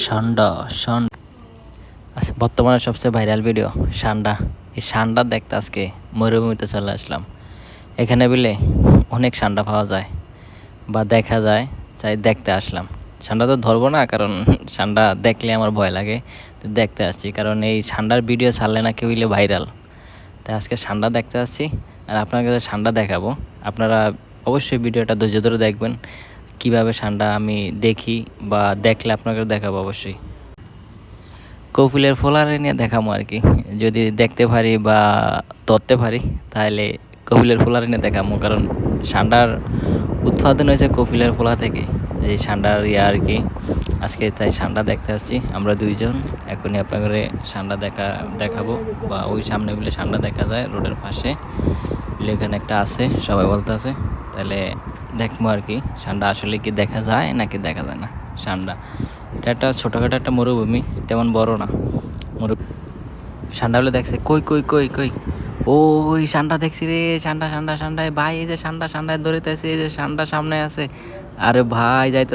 সান্ডা সান আচ্ছা বর্তমানে সবচেয়ে ভাইরাল ভিডিও সান্ডা। এই সান্ডা দেখতে আজকে মরুভূমিতে চলে আসলাম। এখানে বিলে অনেক সান্ডা পাওয়া যায় বা দেখা যায় চাই দেখতে আসলাম। সান্ডা তো ধরবো না, কারণ সান্ডা দেখলে আমার ভয় লাগে, তো দেখতে আসছি। কারণ এই সান্ডার ভিডিও ছাড়লে না কেউ হইলে ভাইরাল তাই আজকে সান্ডা দেখতে আসছি, আর আপনার কাছে সান্ডা দেখাবো। আপনারা অবশ্যই ভিডিওটা ধৈর্য ধরে দেখবেন। কীভাবে সান্ডা আমি দেখি বা দেখলে আপনাকে দেখাবো অবশ্যই। কপিলের ফোলারে নিয়ে দেখাবো আর কি। যদি দেখতে পারি বা ধরতে পারি, তাহলে কপিলের ফোলারে নিয়ে দেখাবো কারণ সান্ডার উৎপাদন হয়েছে কপিলের ফোলা থেকে, এই সান্ডার ইয়ে আর কি। আজকে তাই সান্ডা দেখতে আসছি, আমরা দুইজন। এখনই আপনাকে সান্ডা দেখা, দেখাবো বা ওই সামনে বলে সান্ডা দেখা যায়, রোডের পাশে। এখানে একটা আছে, সবাই বলতে আছে। তাহলে দেখব আর কি। সান্ডা আসলে কি দেখা যায় নাকি দেখা যায় না? সান্ডা। এটা একটা ছোটোখাটো একটা মরুভূমি, তেমন বড় না। মরু সান্ডা হলে দেখছে, কই কই কই কই? ওই সান্ডা দেখছি রে, সান্ডা সান্ডা, সান্ডায়, ভাই, এই যে সান্ডা, সান্ডায় ধরিতেছে, এই যে সান্ডা সামনে আছে। আরে ভাই যাইতে